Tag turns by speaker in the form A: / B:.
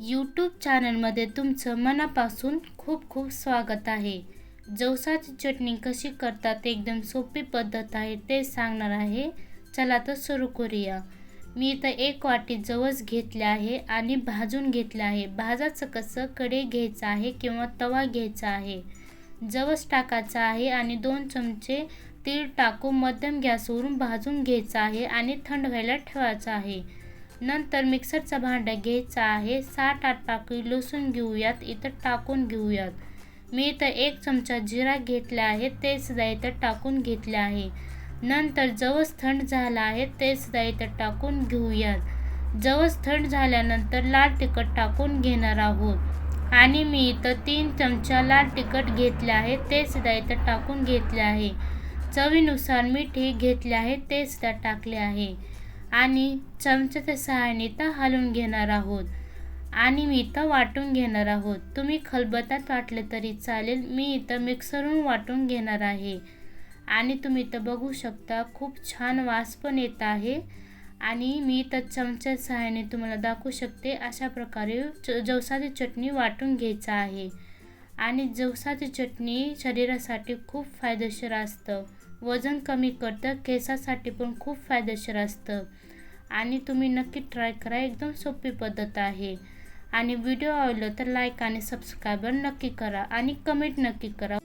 A: YouTube चॅनलमध्ये तुमचं मनापासून खूप खूप स्वागत आहे. जवसाची चटणी कशी करतात एकदम सोपी पद्धत आहे ते सांगणार आहे. चला तर सुरू करूया. मी इथं एक वाटी जवस घेतले आहे आणि भाजून घेतले आहे. भाजाचं कसं कडे घ्यायचं आहे किंवा तवा घ्यायचा आहे? जवस टाकायचा आहे आणि दोन चमचे तीळ टाकून मध्यम गॅसवरून भाजून घ्यायचं आहे आणि थंड व्हायला ठेवायचं आहे. नंतर मिक्सरचा भांडा घ्यायचा आहे. सात आठ पाकळी लसूण घेऊयात. इथं टाकून घेऊयात. मी इथं एक चमचा जिरा घेतला आहे. ते सुद्धा इथं टाकून घेतले आहे. नंतर जवस थंड झाला आहे. ते सुद्धा इथं टाकून घेऊयात. जवस थंड झाल्यानंतर लाल तिखट टाकून घेणार आहोत. आणि मी इथं तीन चमचा लाल तिखट घेतले आहे. ते सुद्धा इथं टाकून घेतले आहे. चवीनुसार मीठ हे घेतले आहे. ते सुद्धा टाकले आहे. आणि चमच्याच्या सहाय्याने इथं हलवून घेणार आहोत. आणि मी इथं वाटून घेणार आहोत. तुम्ही खलबतात वाटले तरी चालेल. मी इथं मिक्सरहून वाटून घेणार आहे. आणि तुम्ही इथं बघू शकता खूप छान वास पण येत आहे. आणि मी इथं चमच्या सहाय्याने तुम्हाला दाखवू शकते. अशा प्रकारे च जवसाची चटणी वाटून घ्यायचं आहे. आणि जवसाची चटणी शरीरासाठी खूप फायदेशीर असतं. वजन कमी करतं केसासाठी पण खूप फायदेशीर असतं. आणि तुम्ही नक्की ट्राय करा एकदम सोपी पद्धत आहे. आणि व्हिडिओ आवडलं तर लाईक आणि सबस्क्राईबर नक्की करा आणि कमेंट नक्की करा.